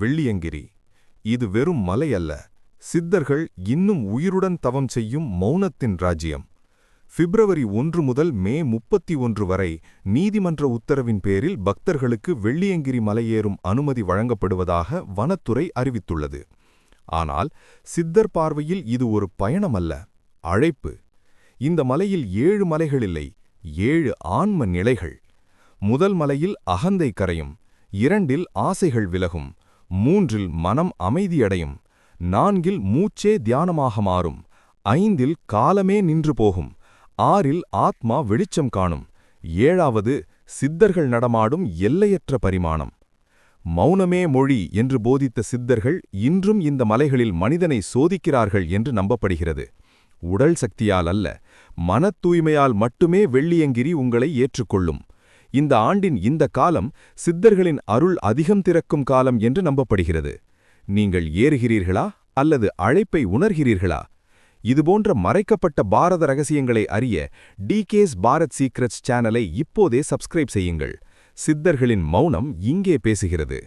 வெள்ளியங்கிரி. இது வெறும் மலை அல்ல. சித்தர்கள் இன்னும் உயிருடன் தவம் செய்யும் மௌனத்தின் ராஜ்யம். பிப்ரவரி ஒன்று முதல் மே முப்பத்தி ஒன்று வரை நீதிமன்ற உத்தரவின் பேரில் பக்தர்களுக்கு வெள்ளியங்கிரி மலையேறும் அனுமதி வழங்கப்படுவதாக வனத்துறை அறிவித்துள்ளது. ஆனால் சித்தர் பார்வையில் இது ஒரு பயணமல்ல. அழைப்பு. இந்த மலையில் ஏழு மலைகள் இல்லை ஏழு ஆன்ம நிலைகள். முதல் மலையில் அகந்தை கரையும் இரண்டில் ஆசைகள் விலகும். மூன்றில் மனம் அமைதியடையும் நான்கில் மூச்சே தியானமாக மாறும் ஐந்தில் காலமே நின்று போகும் ஆறில் ஆத்மா வெளிச்சம் காணும் ஏழாவது சித்தர்கள் நடமாடும் எல்லையற்ற பரிமாணம். மௌனமே மொழி என்று போதித்த சித்தர்கள் இன்றும் இந்த மலைகளில் மனிதனை சோதிக்கிறார்கள் என்று நம்பப்படுகிறது. உடல் சக்தியால் அல்ல மனத் தூய்மையால் மட்டுமே வெள்ளியங்கிரி உங்களை ஏற்றுக்கொள்ளும். இந்த ஆண்டின் இந்த காலம் சித்தர்களின் அருள் அதிகம் திறக்கும் காலம் என்று நம்பப்படுகிறது. நீங்கள் ஏறுகிறீர்களா அல்லது அழைப்பை உணர்கிறீர்களா? இதுபோன்ற மறைக்கப்பட்ட பாரத ரகசியங்களை அறிய டிகேஸ் பாரத் சீக்ரெட்ஸ் சேனலை இப்போதே சப்ஸ்கிரைப் செய்யுங்கள். சித்தர்களின் மௌனம் இங்கே பேசுகிறது.